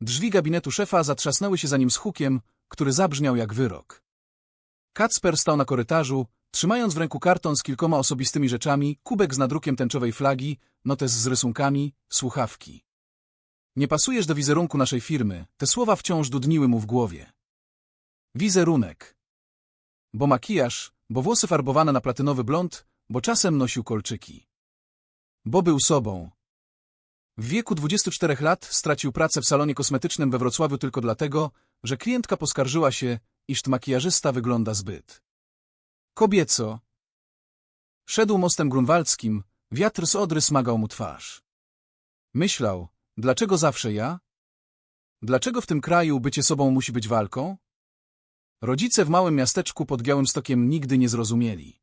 Drzwi gabinetu szefa zatrzasnęły się za nim z hukiem, który zabrzmiał jak wyrok. Kacper stał na korytarzu, trzymając w ręku karton z kilkoma osobistymi rzeczami, kubek z nadrukiem tęczowej flagi, notes z rysunkami, słuchawki. Nie pasujesz do wizerunku naszej firmy, te słowa wciąż dudniły mu w głowie. Wizerunek. Bo makijaż, bo włosy farbowane na platynowy blond, bo czasem nosił kolczyki. Bo był sobą. W wieku 24 lat stracił pracę w salonie kosmetycznym we Wrocławiu tylko dlatego, że klientka poskarżyła się, iż makijażysta wygląda zbyt kobieco. Szedł mostem grunwaldzkim, wiatr z Odry smagał mu twarz. Myślał, dlaczego zawsze ja? Dlaczego w tym kraju bycie sobą musi być walką? Rodzice w małym miasteczku pod Białymstokiem nigdy nie zrozumieli.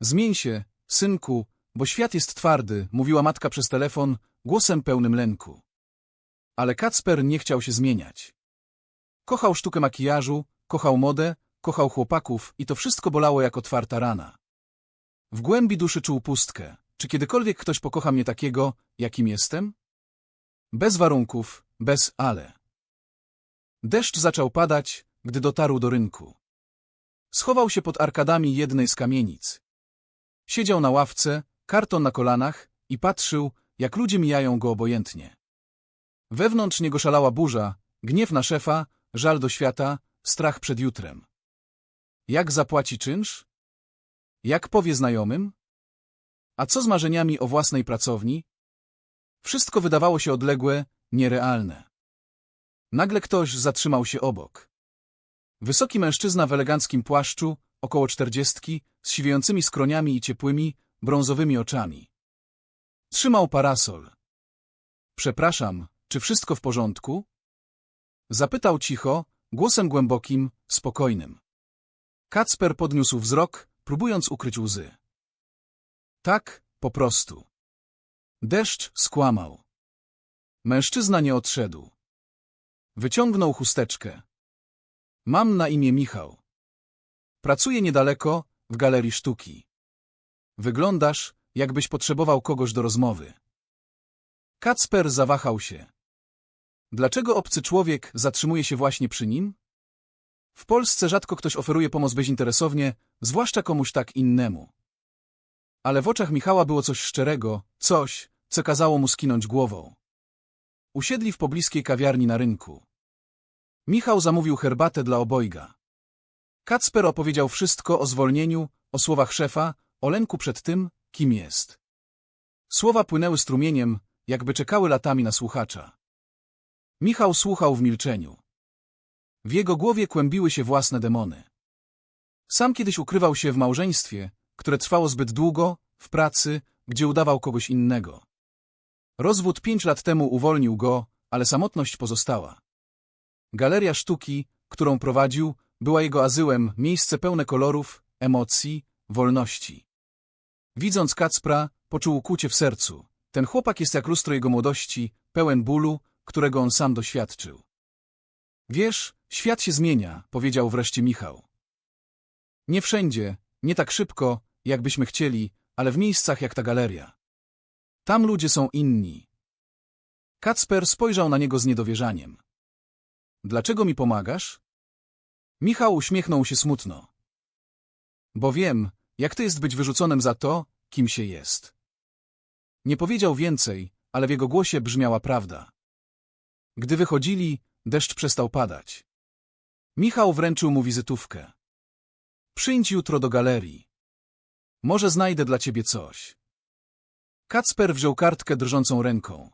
Zmień się, synku, bo świat jest twardy, mówiła matka przez telefon, głosem pełnym lęku. Ale Kacper nie chciał się zmieniać. Kochał sztukę makijażu, kochał modę, kochał chłopaków i to wszystko bolało jak otwarta rana. W głębi duszy czuł pustkę. Czy kiedykolwiek ktoś pokocha mnie takiego, jakim jestem? Bez warunków, bez ale. Deszcz zaczął padać, gdy dotarł do rynku. Schował się pod arkadami jednej z kamienic. Siedział na ławce, karton na kolanach i patrzył, jak ludzie mijają go obojętnie. Wewnątrz niego szalała burza, gniew na szefa, żal do świata, strach przed jutrem. Jak zapłaci czynsz? Jak powie znajomym? A co z marzeniami o własnej pracowni? Wszystko wydawało się odległe, nierealne. Nagle ktoś zatrzymał się obok. Wysoki mężczyzna w eleganckim płaszczu, około czterdziestki, z siwiejącymi skroniami i ciepłymi, brązowymi oczami. Trzymał parasol. Przepraszam, czy wszystko w porządku? Zapytał cicho, głosem głębokim, spokojnym. Kacper podniósł wzrok, próbując ukryć łzy. Tak, po prostu. Deszcz skłamał. Mężczyzna nie odszedł. Wyciągnął chusteczkę. Mam na imię Michał. Pracuję niedaleko, w galerii sztuki. Wyglądasz, jakbyś potrzebował kogoś do rozmowy. Kacper zawahał się. Dlaczego obcy człowiek zatrzymuje się właśnie przy nim? W Polsce rzadko ktoś oferuje pomoc bezinteresownie, zwłaszcza komuś tak innemu. Ale w oczach Michała było coś szczerego, coś, co kazało mu skinąć głową. Usiedli w pobliskiej kawiarni na rynku. Michał zamówił herbatę dla obojga. Kacper opowiedział wszystko o zwolnieniu, o słowach szefa, o lęku przed tym, kim jest. Słowa płynęły strumieniem, jakby czekały latami na słuchacza. Michał słuchał w milczeniu. W jego głowie kłębiły się własne demony. Sam kiedyś ukrywał się w małżeństwie, które trwało zbyt długo, w pracy, gdzie udawał kogoś innego. Rozwód pięć lat temu uwolnił go, ale samotność pozostała. Galeria sztuki, którą prowadził, była jego azyłem, miejsce pełne kolorów, emocji, wolności. Widząc Kacpra, poczuł kucie w sercu. Ten chłopak jest jak lustro jego młodości, pełen bólu, którego on sam doświadczył. Wiesz, świat się zmienia, powiedział wreszcie Michał. Nie wszędzie, nie tak szybko, jakbyśmy chcieli, ale w miejscach jak ta galeria. Tam ludzie są inni. Kacper spojrzał na niego z niedowierzaniem. Dlaczego mi pomagasz? Michał uśmiechnął się smutno. Bo wiem, jak to jest być wyrzuconym za to, kim się jest. Nie powiedział więcej, ale w jego głosie brzmiała prawda. Gdy wychodzili, Deszcz przestał padać. Michał wręczył mu wizytówkę. Przyjdź jutro do galerii. Może znajdę dla ciebie coś. Kacper wziął kartkę drżącą ręką.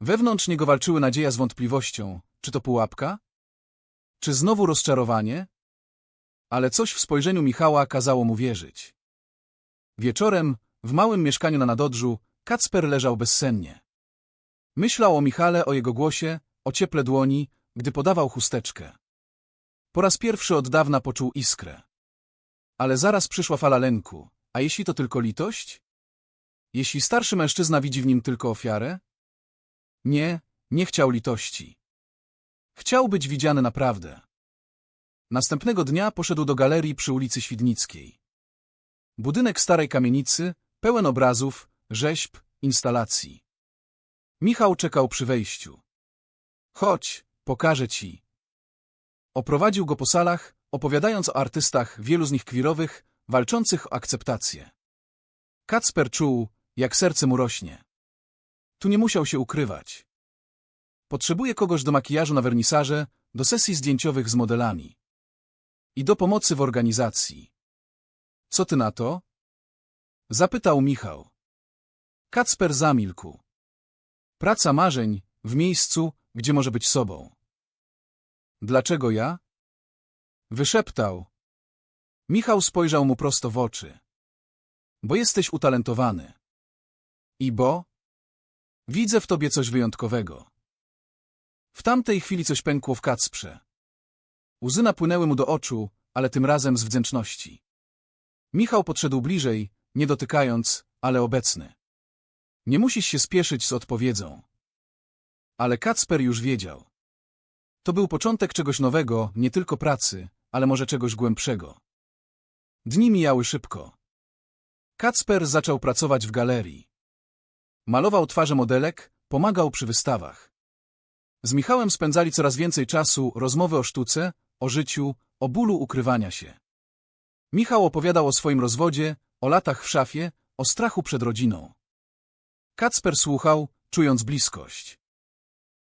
Wewnątrz niego walczyły nadzieja z wątpliwością. Czy to pułapka? Czy znowu rozczarowanie? Ale coś w spojrzeniu Michała kazało mu wierzyć. Wieczorem, w małym mieszkaniu na Nadodrzu, Kacper leżał bezsennie. Myślał o Michale, o jego głosie, o cieple dłoni, gdy podawał chusteczkę. Po raz pierwszy od dawna poczuł iskrę. Ale zaraz przyszła fala lęku. A jeśli to tylko litość? Jeśli starszy mężczyzna widzi w nim tylko ofiarę? Nie, nie chciał litości. Chciał być widziany naprawdę. Następnego dnia poszedł do galerii przy ulicy Świdnickiej. Budynek starej kamienicy, pełen obrazów, rzeźb, instalacji. Michał czekał przy wejściu. Chodź, pokażę ci. Oprowadził go po salach, opowiadając o artystach, wielu z nich kwirowych, walczących o akceptację. Kacper czuł, jak serce mu rośnie. Tu nie musiał się ukrywać. Potrzebuje kogoś do makijażu na wernisaże, do sesji zdjęciowych z modelami. I do pomocy w organizacji. Co ty na to? Zapytał Michał. Kacper zamilkł. Praca marzeń w miejscu, gdzie może być sobą. Dlaczego ja? Wyszeptał. Michał spojrzał mu prosto w oczy. Bo jesteś utalentowany. I bo? Widzę w tobie coś wyjątkowego. W tamtej chwili coś pękło w Kacprze. Łzy napłynęły mu do oczu, ale tym razem z wdzięczności. Michał podszedł bliżej, nie dotykając, ale obecny. Nie musisz się spieszyć z odpowiedzią. Ale Kacper już wiedział. To był początek czegoś nowego, nie tylko pracy, ale może czegoś głębszego. Dni mijały szybko. Kacper zaczął pracować w galerii. Malował twarze modelek, pomagał przy wystawach. Z Michałem spędzali coraz więcej czasu rozmowy o sztuce, o życiu, o bólu ukrywania się. Michał opowiadał o swoim rozwodzie, o latach w szafie, o strachu przed rodziną. Kacper słuchał, czując bliskość.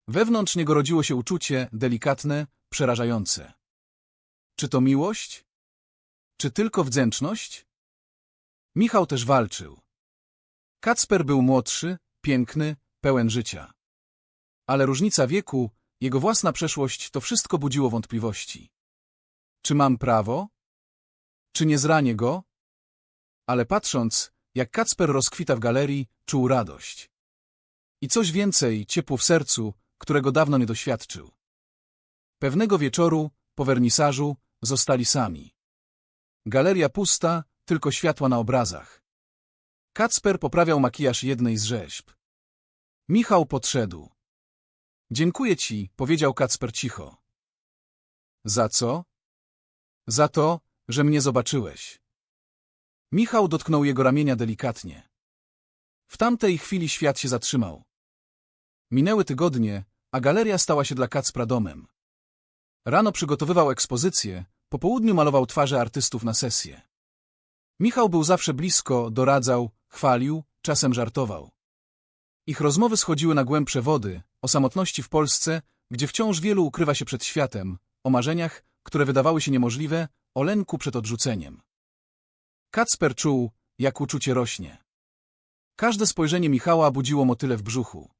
Wewnątrz niego rodziło się uczucie delikatne, przerażające. Czy to miłość? Czy tylko wdzięczność? Michał też walczył. Kacper był młodszy, piękny, pełen życia. Ale różnica wieku, jego własna przeszłość, to wszystko budziło wątpliwości. Czy mam prawo? Czy nie zranię go? Ale patrząc, jak Kacper rozkwita w galerii, czuł radość. I coś więcej, ciepło w sercu, którego dawno nie doświadczył. Pewnego wieczoru, po wernisażu, zostali sami. Galeria pusta, tylko światła na obrazach. Kacper poprawiał makijaż jednej z rzeźb. Michał podszedł. Dziękuję ci, powiedział Kacper cicho. Za co? Za to, że mnie zobaczyłeś. Michał dotknął jego ramienia delikatnie. W tamtej chwili świat się zatrzymał. Minęły tygodnie, a galeria stała się dla Kacpra domem. Rano przygotowywał ekspozycję, po południu malował twarze artystów na sesję. Michał był zawsze blisko, doradzał, chwalił, czasem żartował. Ich rozmowy schodziły na głębsze wody, o samotności w Polsce, gdzie wciąż wielu ukrywa się przed światem, o marzeniach, które wydawały się niemożliwe, o lęku przed odrzuceniem. Kacper czuł, jak uczucie rośnie. Każde spojrzenie Michała budziło motyle w brzuchu.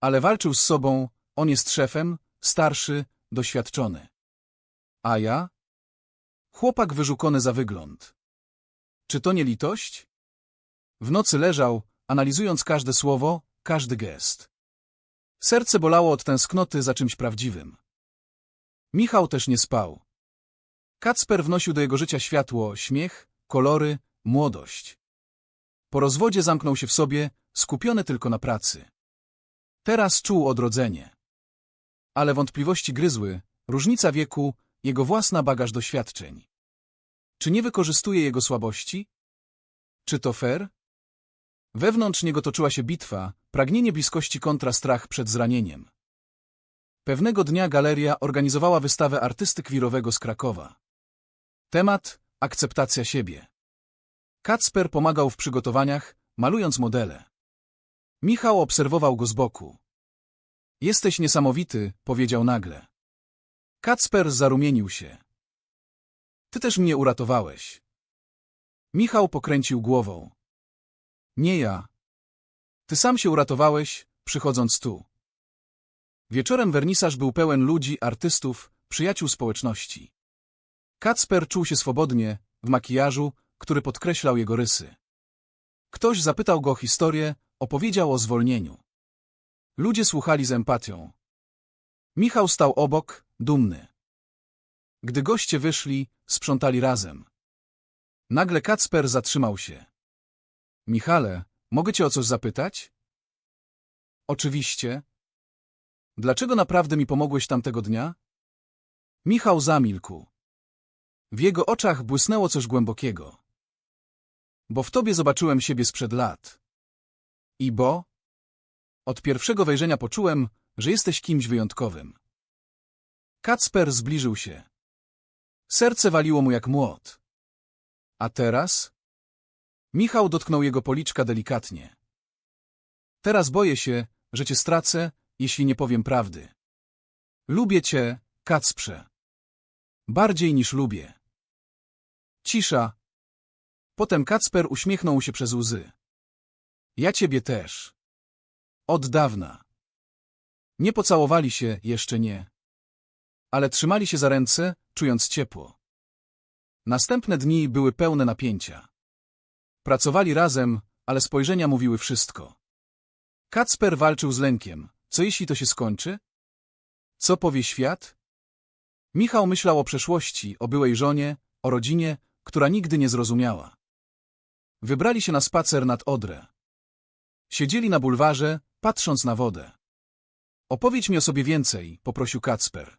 Ale walczył z sobą, on jest szefem, starszy, doświadczony. A ja? Chłopak wyżukony za wygląd. Czy to nie litość? W nocy leżał, analizując każde słowo, każdy gest. Serce bolało od tęsknoty za czymś prawdziwym. Michał też nie spał. Kacper wnosił do jego życia światło, śmiech, kolory, młodość. Po rozwodzie zamknął się w sobie, skupiony tylko na pracy. Teraz czuł odrodzenie. Ale wątpliwości gryzły, różnica wieku, jego własna bagaż doświadczeń. Czy nie wykorzystuje jego słabości? Czy to fair? Wewnątrz niego toczyła się bitwa, pragnienie bliskości kontra strach przed zranieniem. Pewnego dnia galeria organizowała wystawę artysty kwirowego z Krakowa. Temat – akceptacja siebie. Kacper pomagał w przygotowaniach, malując modele. Michał obserwował go z boku. Jesteś niesamowity, powiedział nagle. Kacper zarumienił się. Ty też mnie uratowałeś. Michał pokręcił głową. Nie ja. Ty sam się uratowałeś, przychodząc tu. Wieczorem wernisaż był pełen ludzi, artystów, przyjaciół społeczności. Kacper czuł się swobodnie, w makijażu, który podkreślał jego rysy. Ktoś zapytał go o historię, opowiedział o zwolnieniu. Ludzie słuchali z empatią. Michał stał obok, dumny. Gdy goście wyszli, sprzątali razem. Nagle Kacper zatrzymał się. Michale, mogę cię o coś zapytać? Oczywiście. Dlaczego naprawdę mi pomogłeś tamtego dnia? Michał zamilkł. W jego oczach błysnęło coś głębokiego. Bo w tobie zobaczyłem siebie sprzed lat. I bo? Od pierwszego wejrzenia poczułem, że jesteś kimś wyjątkowym. Kacper zbliżył się. Serce waliło mu jak młot. A teraz? Michał dotknął jego policzka delikatnie. Teraz boję się, że cię stracę, jeśli nie powiem prawdy. Lubię cię, Kacprze. Bardziej niż lubię. Cisza. Potem Kacper uśmiechnął się przez łzy. Ja ciebie też. Od dawna. Nie pocałowali się, jeszcze nie. Ale trzymali się za ręce, czując ciepło. Następne dni były pełne napięcia. Pracowali razem, ale spojrzenia mówiły wszystko. Kacper walczył z lękiem. Co jeśli to się skończy? Co powie świat? Michał myślał o przeszłości, o byłej żonie, o rodzinie, która nigdy nie zrozumiała. Wybrali się na spacer nad Odrę. Siedzieli na bulwarze, patrząc na wodę. Opowiedz mi o sobie więcej, poprosił Kacper.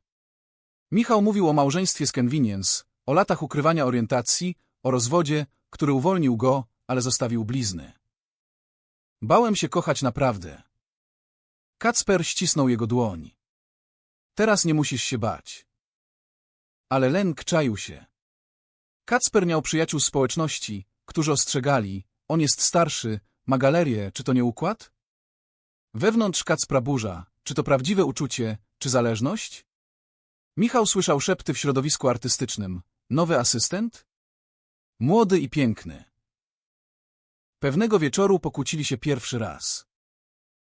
Michał mówił o małżeństwie z Convenience, o latach ukrywania orientacji, o rozwodzie, który uwolnił go, ale zostawił blizny. Bałem się kochać naprawdę. Kacper ścisnął jego dłoń. Teraz nie musisz się bać. Ale lęk czaił się. Kacper miał przyjaciół społeczności, którzy ostrzegali, on jest starszy, ma galerię, czy to nie układ? Wewnątrz Kacpra burza, czy to prawdziwe uczucie, czy zależność? Michał słyszał szepty w środowisku artystycznym. Nowy asystent? Młody i piękny. Pewnego wieczoru pokłócili się pierwszy raz.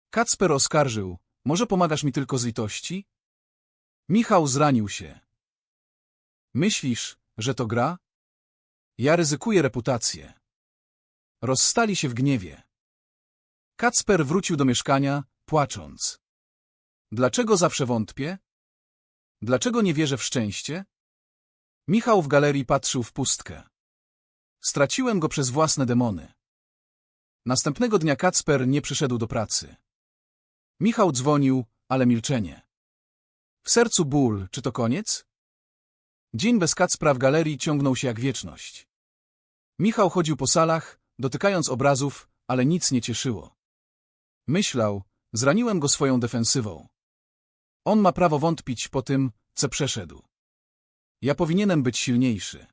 Kacper oskarżył, może pomagasz mi tylko z litości? Michał zranił się. Myślisz, że to gra? Ja ryzykuję reputację. Rozstali się w gniewie. Kacper wrócił do mieszkania, płacząc. Dlaczego zawsze wątpię? Dlaczego nie wierzę w szczęście? Michał w galerii patrzył w pustkę. Straciłem go przez własne demony. Następnego dnia Kacper nie przyszedł do pracy. Michał dzwonił, ale milczenie. W sercu ból, czy to koniec? Dzień bez Kacpra w galerii ciągnął się jak wieczność. Michał chodził po salach, dotykając obrazów, ale nic nie cieszyło. Myślał, zraniłem go swoją defensywą. On ma prawo wątpić po tym, co przeszedł. Ja powinienem być silniejszy.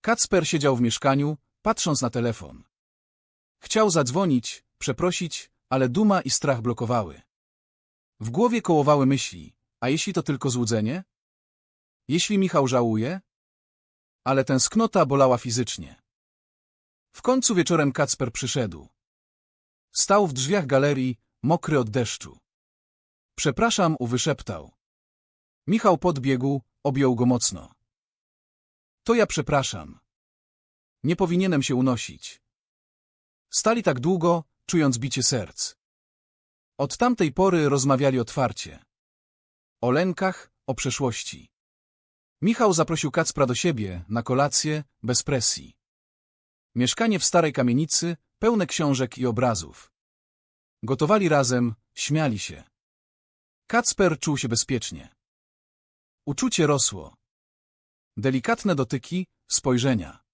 Kacper siedział w mieszkaniu, patrząc na telefon. Chciał zadzwonić, przeprosić, ale duma i strach blokowały. W głowie kołowały myśli, a jeśli to tylko złudzenie? Jeśli Michał żałuje? Ale tęsknota bolała fizycznie. W końcu wieczorem Kacper przyszedł. Stał w drzwiach galerii, mokry od deszczu. Przepraszam, uwyszeptał. Michał podbiegł, objął go mocno. To ja przepraszam. Nie powinienem się unosić. Stali tak długo, czując bicie serc. Od tamtej pory rozmawiali otwarcie. O lękach, o przeszłości. Michał zaprosił Kacpra do siebie, na kolację, bez presji. Mieszkanie w starej kamienicy, pełne książek i obrazów. Gotowali razem, śmiali się. Kacper czuł się bezpiecznie. Uczucie rosło. Delikatne dotyki, spojrzenia.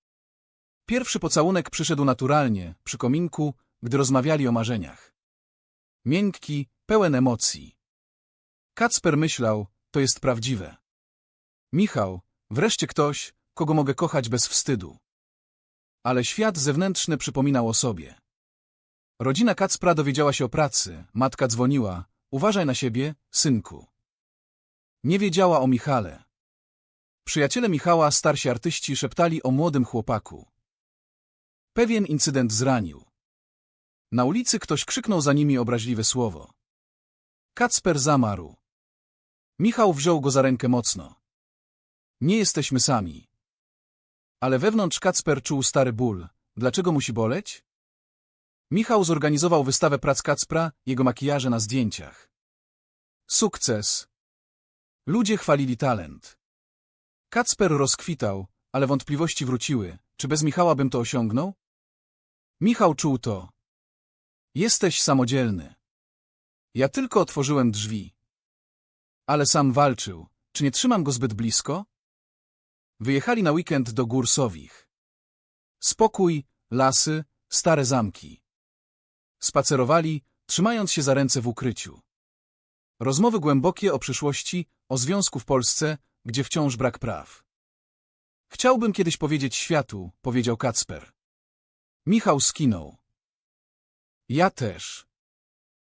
Pierwszy pocałunek przyszedł naturalnie, przy kominku, gdy rozmawiali o marzeniach. Miękki, pełen emocji. Kacper myślał, to jest prawdziwe. Michał, wreszcie ktoś, kogo mogę kochać bez wstydu. Ale świat zewnętrzny przypominał o sobie. Rodzina Kacpra dowiedziała się o pracy, matka dzwoniła. Uważaj na siebie, synku. Nie wiedziała o Michale. Przyjaciele Michała, starsi artyści, szeptali o młodym chłopaku. Pewien incydent zranił. Na ulicy ktoś krzyknął za nimi obraźliwe słowo. Kacper zamarł. Michał wziął go za rękę mocno. Nie jesteśmy sami. Ale wewnątrz Kacper czuł stary ból. Dlaczego musi boleć? Michał zorganizował wystawę prac Kacpra, jego makijaże na zdjęciach. Sukces. Ludzie chwalili talent. Kacper rozkwitał, ale wątpliwości wróciły. Czy bez Michała bym to osiągnął? Michał czuł to. Jesteś samodzielny. Ja tylko otworzyłem drzwi. Ale sam walczył. Czy nie trzymam go zbyt blisko? Wyjechali na weekend do Gór Sowich. Spokój, lasy, stare zamki. Spacerowali, trzymając się za ręce w ukryciu. Rozmowy głębokie o przyszłości, o związku w Polsce, gdzie wciąż brak praw. Chciałbym kiedyś powiedzieć światu, powiedział Kacper. Michał skinął. Ja też.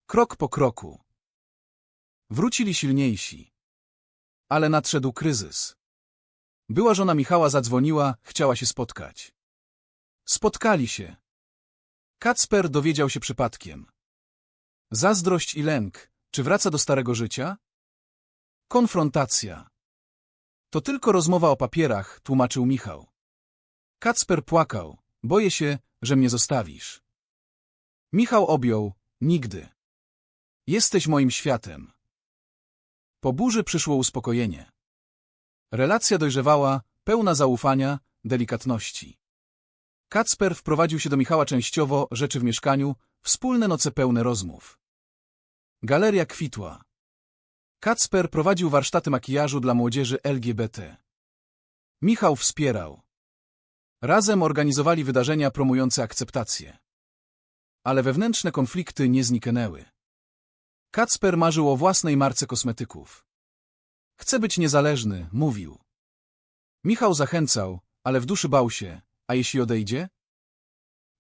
Krok po kroku. Wrócili silniejsi. Ale nadszedł kryzys. Była żona Michała zadzwoniła, chciała się spotkać. Spotkali się. Kacper dowiedział się przypadkiem. Zazdrość i lęk. Czy wraca do starego życia? Konfrontacja. To tylko rozmowa o papierach, tłumaczył Michał. Kacper płakał. Boję się, że mnie zostawisz. Michał objął. Nigdy. Jesteś moim światem. Po burzy przyszło uspokojenie. Relacja dojrzewała, pełna zaufania, delikatności. Kacper wprowadził się do Michała częściowo, rzeczy w mieszkaniu, wspólne noce pełne rozmów. Galeria kwitła. Kacper prowadził warsztaty makijażu dla młodzieży LGBT. Michał wspierał. Razem organizowali wydarzenia promujące akceptację. Ale wewnętrzne konflikty nie zniknęły. Kacper marzył o własnej marce kosmetyków. Chcę być niezależny, mówił. Michał zachęcał, ale w duszy bał się, a jeśli odejdzie?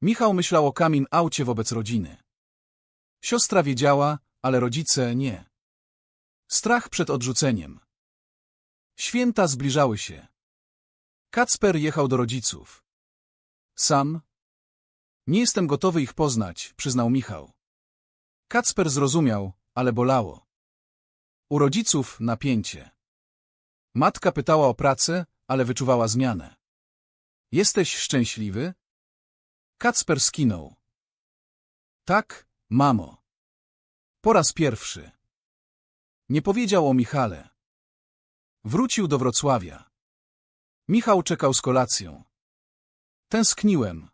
Michał myślał o kamin aucie wobec rodziny. Siostra wiedziała, ale rodzice nie. Strach przed odrzuceniem. Święta zbliżały się. Kacper jechał do rodziców. Sam? Nie jestem gotowy ich poznać, przyznał Michał. Kacper zrozumiał, ale bolało. U rodziców napięcie. Matka pytała o pracę, ale wyczuwała zmianę. Jesteś szczęśliwy? Kacper skinął. Tak, mamo. Po raz pierwszy. Nie powiedział o Michale. Wrócił do Wrocławia. Michał czekał z kolacją. Tęskniłem.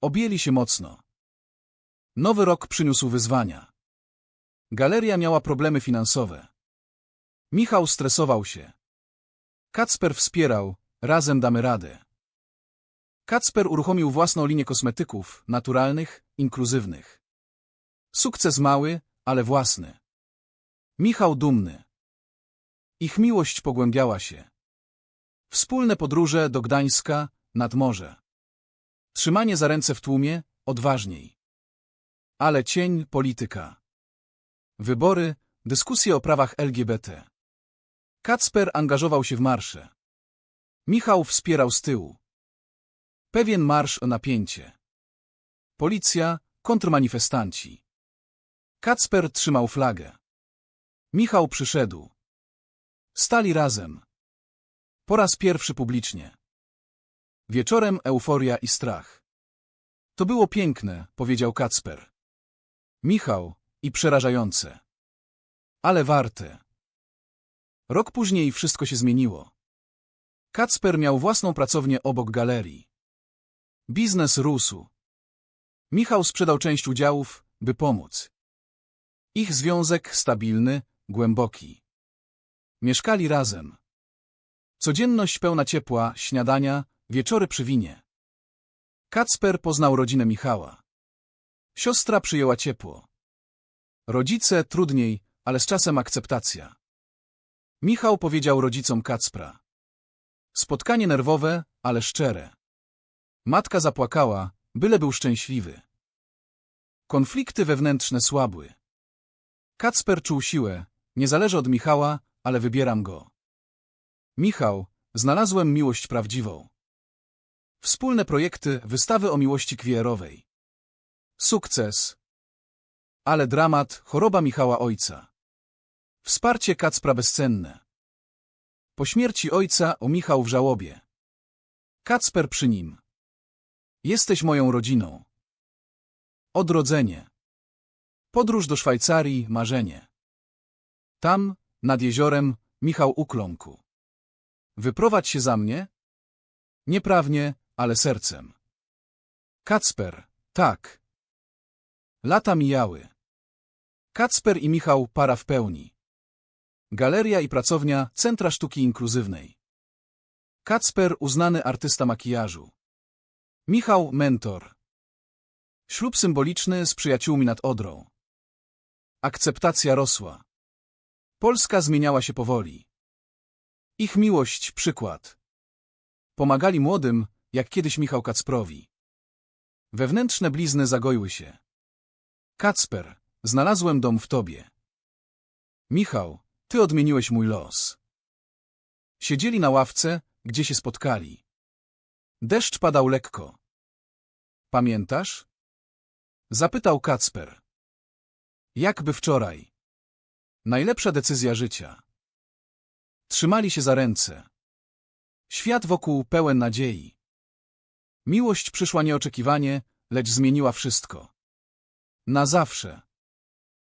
Objęli się mocno. Nowy rok przyniósł wyzwania. Galeria miała problemy finansowe. Michał stresował się. Kacper wspierał, razem damy radę. Kacper uruchomił własną linię kosmetyków, naturalnych, inkluzywnych. Sukces mały, ale własny. Michał dumny. Ich miłość pogłębiała się. Wspólne podróże do Gdańska, nad morze. Trzymanie za ręce w tłumie, odważniej. Ale cień polityka. Wybory, dyskusje o prawach LGBT. Kacper angażował się w marsze. Michał wspierał z tyłu. Pewien marsz o napięcie. Policja, kontrmanifestanci. Kacper trzymał flagę. Michał przyszedł. Stali razem. Po raz pierwszy publicznie. Wieczorem euforia i strach. To było piękne, powiedział Kacper. Michał, i przerażające. Ale warte. Rok później wszystko się zmieniło. Kacper miał własną pracownię obok galerii. Biznes rósł. Michał sprzedał część udziałów, by pomóc. Ich związek stabilny, głęboki. Mieszkali razem. Codzienność pełna ciepła, śniadania, wieczory przy winie. Kacper poznał rodzinę Michała. Siostra przyjęła ciepło. Rodzice trudniej, ale z czasem akceptacja. Michał powiedział rodzicom Kacpra. Spotkanie nerwowe, ale szczere. Matka zapłakała, byle był szczęśliwy. Konflikty wewnętrzne słabły. Kacper czuł siłę, nie zależy od Michała, ale wybieram go. Michał, znalazłem miłość prawdziwą. Wspólne projekty, wystawy o miłości kwierowej. Sukces. Ale dramat, choroba Michała ojca. Wsparcie Kacpra bezcenne. Po śmierci ojca o Michał w żałobie. Kacper przy nim. Jesteś moją rodziną. Odrodzenie. Podróż do Szwajcarii, marzenie. Tam, nad jeziorem, Michał ukląkł. Wyprowadź się za mnie? Nieprawnie, ale sercem. Kacper, tak. Lata mijały. Kacper i Michał para w pełni. Galeria i pracownia Centra Sztuki Inkluzywnej. Kacper uznany artysta makijażu. Michał mentor. Ślub symboliczny z przyjaciółmi nad Odrą. Akceptacja rosła. Polska zmieniała się powoli. Ich miłość przykład. Pomagali młodym, jak kiedyś Michał Kacprowi. Wewnętrzne blizny zagoiły się. Kacper, znalazłem dom w tobie. Michał, ty odmieniłeś mój los. Siedzieli na ławce, gdzie się spotkali. Deszcz padał lekko. Pamiętasz? Zapytał Kacper. Jakby wczoraj. Najlepsza decyzja życia. Trzymali się za ręce. Świat wokół pełen nadziei. Miłość przyszła nieoczekiwanie, lecz zmieniła wszystko. Na zawsze.